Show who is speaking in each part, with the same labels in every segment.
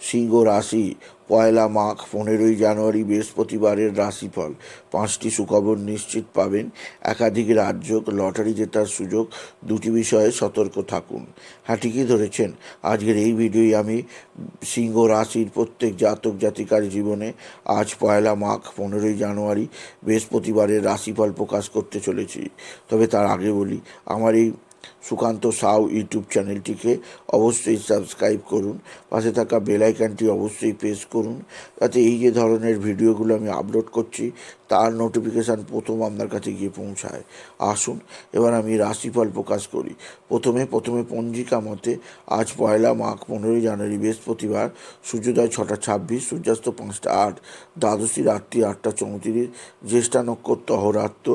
Speaker 1: সিংহ রাশি, পয়লা মাঘ, পনেরোই জানুয়ারি, বৃহস্পতিবারের রাশিফল। পাঁচটি সুখবর নিশ্চিত পাবেন। একাধিক রাজ্য লটারি জেতার সুযোগ। দুটি বিষয়ে সতর্ক থাকুন। হ্যাঁ ঠিকই ধরেছেন। আজকের এই ভিডিওই আমি সিংহ রাশির প্রত্যেক জাতক জাতিকার জীবনে আজ পয়লা মাঘ, পনেরোই জানুয়ারি, বৃহস্পতিবারের রাশিফল প্রকাশ করতে চলেছি। তবে তার আগে বলি, আমার এই সুকান্ত সাউ ইউটিউব চ্যানেলটিকে অবশ্যই সাবস্ক্রাইব করুন। পাশে থাকা বেল আইকনটি অবশ্যই প্রেস করুন। যাতে এই যে ধরনের ভিডিওগুলো আমি আপলোড করছি, তার নোটিফিকেশান প্রথম আপনার কাছে গিয়ে পৌঁছায়। আসুন, এবার আমি রাশিফল প্রকাশ করি। প্রথমে প্রথমে পঞ্জিকা মতে, আজ পয়লা মাঘ, পনেরোই জানুয়ারি, বৃহস্পতিবার, সূর্যোদয় ছটা ছাব্বিশ, সূর্যাস্ত পাঁচটা আট, দ্বাদশী রাত্রি আটটা চৌত্রিশ, জ্যেষ্ঠা নক্ষত্র অহরাত্র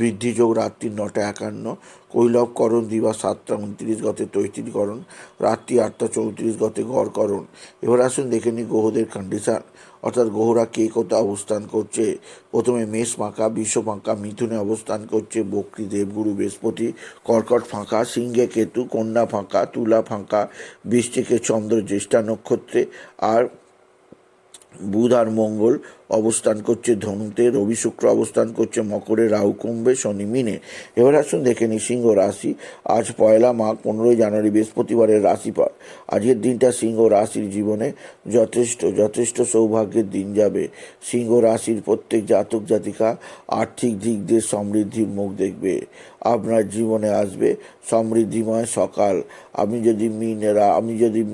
Speaker 1: বৃদ্ধিযোগ রাত্রি নটা একান্ন কৈলবকরণ দিবা সাতটা উনত্রিশ গতে তৈতিরকরণ রাত্রি আটটা চৌত্রিশ গতে গড়করণ এবার আসুন দেখে নিই গ্রহদের কন্ডিশান অর্থাৎ গ্রহরা কে কোথাও অবস্থান করছে? প্রথমে মেষ ফাঁকা বিশ্ব ফাঁকা মিথুনে অবস্থান করছে বক্রী দেবগুরু বৃহস্পতি। কর্কট ফাঁকা, সিংহে কেতু, কন্যা ফাঁকা, তুলা ফাঁকা, বৃষ্টিকে চন্দ্র জ্যেষ্ঠা নক্ষত্রে। আর বুধ আর মঙ্গল অবস্থান করছে ধনুতে, রবি শুক্র অবস্থান করছে মকরে, রাহু কুম্ভে, শনি মিনে। এবার আসুন দেখে নিই সিংহ রাশি। আজ পয়লা মাঘ, পনেরোই জানুয়ারি, বৃহস্পতিবারের রাশিফল। আজকের দিনটা সিংহ রাশির জীবনে যথেষ্ট যথেষ্ট সৌভাগ্যের দিন যাবে। সিংহ রাশির প্রত্যেক জাতক জাতিকা আর্থিক দিক দিয়ে সমৃদ্ধির মুখ দেখবে। আপনার জীবনে আসবে সমৃদ্ধিময় সকাল। আপনি যদি মিনেরা, আপনি যদি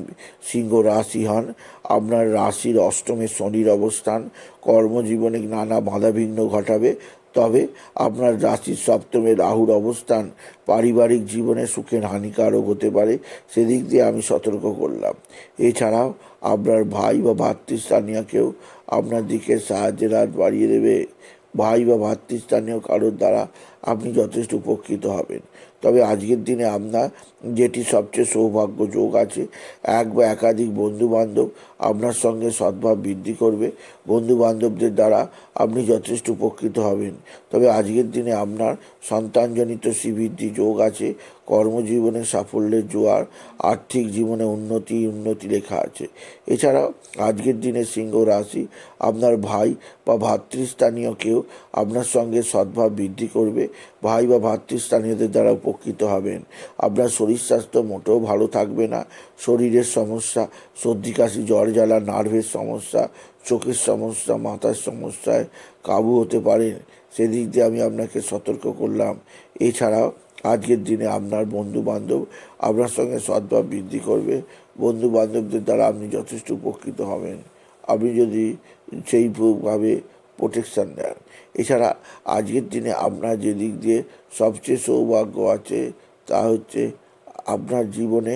Speaker 1: সিংহ রাশি হন, আপনার রাশির অষ্টমে শনির অবস্থান, কর্মজীবনে নানা বাধাবিঘ্ন ঘটাবে। তবে আপনার রাশির সপ্তমে রাহুর অবস্থান, পারিবারিক জীবনে সুখের হানিকারক হতে পারে, সেদিক দিয়ে আমি সতর্ক করলাম। এছাড়াও আপনার ভাই বা ভাতৃস্থানীয় কেউ আপনার দিকে সাহায্যের হাত বাড়িয়ে দেবে। ভাই বা ভাতৃস্থানীয় কারোর দ্বারা আপনি যথেষ্ট উপকৃত হবেন। তবে আজকের দিনে আপনার যেটি সবচেয়ে সৌভাগ্য যোগ আছে, এক বা একাধিক বন্ধু বান্ধব আপনার সঙ্গে সদ্ভাব বৃদ্ধি করবে। বন্ধু বান্ধবদের দ্বারা আপনি যথেষ্ট উপকৃত হবেন। তবে আজকের দিনে আপনার সন্তানজনিত শ্রীবৃদ্ধি যোগ আছে কর্মজীবনে সাফল্যের জোয়ার, আর্থিক জীবনে উন্নতি উন্নতি লেখা আছে। এছাড়াও আজকের দিনে সিংহ রাশি, আপনার ভাই বা ভাতৃস্থানীয় কেউ আপনার সঙ্গে সদ্ভাব বৃদ্ধি করবে। ভাই বা ভাতৃস্থানীয়দের দ্বারা উপকৃত হবেন। আপনার শরীর স্বাস্থ্য মোটেও ভালো থাকবে না। শরীরের সমস্যা, সর্দি, কাশি, জ্বর, জ্বালা, নার্ভের সমস্যা, চোখের সমস্যা, মাথার সমস্যায় কাবু হতে পারেন। সেদিক দিয়ে আমি আপনাকে সতর্ক করলাম। এছাড়াও, আজকের দিনে আপনার বন্ধু বান্ধব আপনার সঙ্গে সদ্ভাব বৃদ্ধি করবে। বন্ধু বান্ধবদের দ্বারা আপনি যথেষ্ট উপকৃত হবেন। আপনি যদি সেইভাবে প্রোটেকশান দেন। এছাড়া আজকের দিনে আপনার যে দিক দিয়ে সবচেয়ে সৌভাগ্য আছে, তা হচ্ছে আপনার জীবনে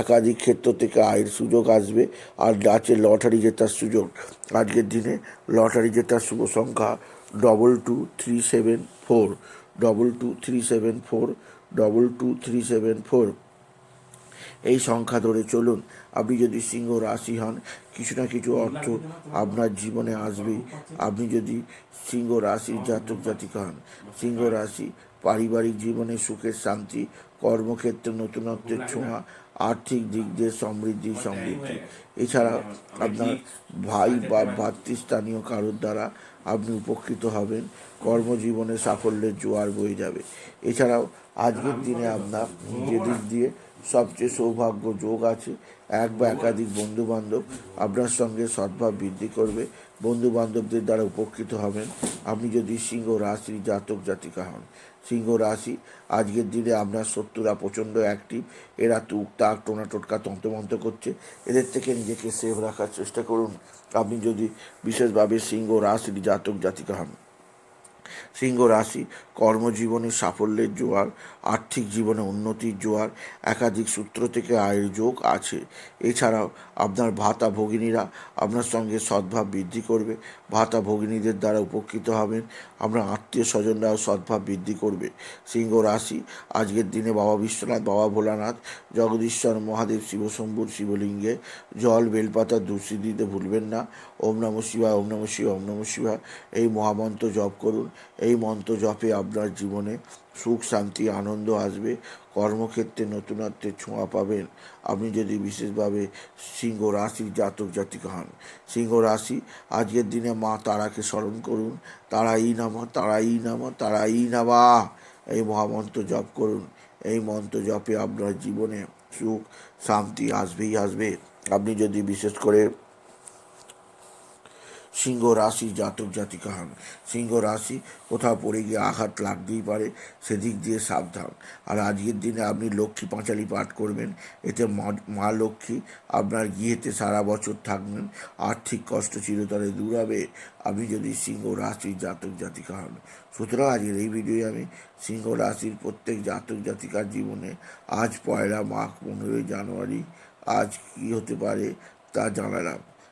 Speaker 1: একাধিক ক্ষেত্র থেকে আয়ের সুযোগ আসবে আর আছে লটারি জেতার সুযোগ। আজকের দিনে লটারি জেতার শুভ সংখ্যা double two three seven four double two three seven four double two three seven four এই সংখ্যা ধরে চলুন। আপনি যদি সিংহ রাশি হন, কিছু না কিছু অর্থ আপনার জীবনে আসবেই। আপনি যদি সিংহ রাশির জাতক জাতিকা হন, সিংহ রাশি পারিবারিক জীবনে সুখের শান্তি, কর্মক্ষেত্রে নতুনত্বের ছোঁয়া, আর্থিক দিক দিয়ে সমৃদ্ধি সমৃদ্ধি। এছাড়া আপনার ভাই বা ভাতৃস্থানীয় কারোর দ্বারা আপনি উপকৃত হবেন। কর্মজীবনে সাফল্যের জোয়ার বয়ে যাবে। এছাড়াও আজকের দিনে আপনার যে দিক দিয়ে সবচেয়ে সৌভাগ্য যোগ আছে। এক বা একাধিক বন্ধু বান্ধব আপনার সঙ্গে সদ্ভাব বৃদ্ধি করবে। বন্ধু বান্ধবদের দ্বারা উপকৃত হবেন। আপনি যদি সিংহ রাশির জাতক জাতিকা হন, সিংহ রাশি আজকের দিনে আপনার শত্রুরা প্রচণ্ড অ্যাক্টিভ এরা তুক, তাক, টোনা, টোটকা, তন্ত্রমন্ত্র করছে। এদের থেকে নিজেকে সেভ রাখার চেষ্টা করুন। আপনি যদি বিশেষভাবে সিংহ রাশির জাতক জাতিকা হন সিংহ রাশি, কর্মজীবনে সাফল্যের জোয়ার, আর্থিক জীবনে উন্নতির জোয়ার, একাধিক সূত্র থেকে আয়ের যোগ আছে। এছাড়াও আপনার ভাতা ভগিনীরা আপনার সঙ্গে সদ্ভাব বৃদ্ধি করবে, ভাতা ভগিনীদের দ্বারা উপকৃত হবেন, আপনার আত্মীয় স্বজনরাও সদ্ভাব বৃদ্ধি করবে। সিংহ রাশি, আজকের দিনে বাবা বিশ্বনাথ, বাবা ভোলানাথ, জগদীশ্বর, মহাদেব, শিবশম্ভুর শিবলিঙ্গে জল, বেলপাতা দুষি দিতে ভুলবেন না। ওম নম শিবায়, ওম নম শিবা ওম নম শিবায়, এই মহামন্ত্র জপ করুন। এই মন্ত্র জপে আপনার জীবনে সুখ, শান্তি, আনন্দ আসবে। কর্মক্ষেত্রে নতুনত্বের ছোঁয়া পাবেন। আপনি যদি বিশেষভাবে সিংহ রাশির জাতক জাতিকা হন, সিংহ রাশি আজকের দিনে মা তারাকে স্মরণ করুন। তারা তারাই নামা তারাই নামা তারাই নামা। এই মহামন্ত্র জপ করুন। এই মন্ত্র জপে আপনার জীবনে সুখ, শান্তি আসবেই আসবে। আপনি যদি বিশেষ করে সিংহ রাশি জাতক জাতিকা হন। সিংহ রাশি কোথাও পড়ে গিয়ে আঘাত লাগতেই পারে, সেদিক দিয়ে সাবধান। আর আজকের দিনে আপনি লক্ষ্মী পাঁচালি পাঠ করবেন, এতে মা- লক্ষ্মী আপনার গৃহেতে সারা বছর থাকবেন, আর্থিক কষ্ট চিরতরে দূর হবে। আপনি যদি সিংহ রাশির জাতক জাতিকা হন, সুতরাং আজকের এই ভিডিওয়ে আমি সিংহ রাশির প্রত্যেক জাতক জাতিকার জীবনে আজ পয়লা মাঘ পনেরোই জানুয়ারি আজ কী হতে পারে তা জানালাম।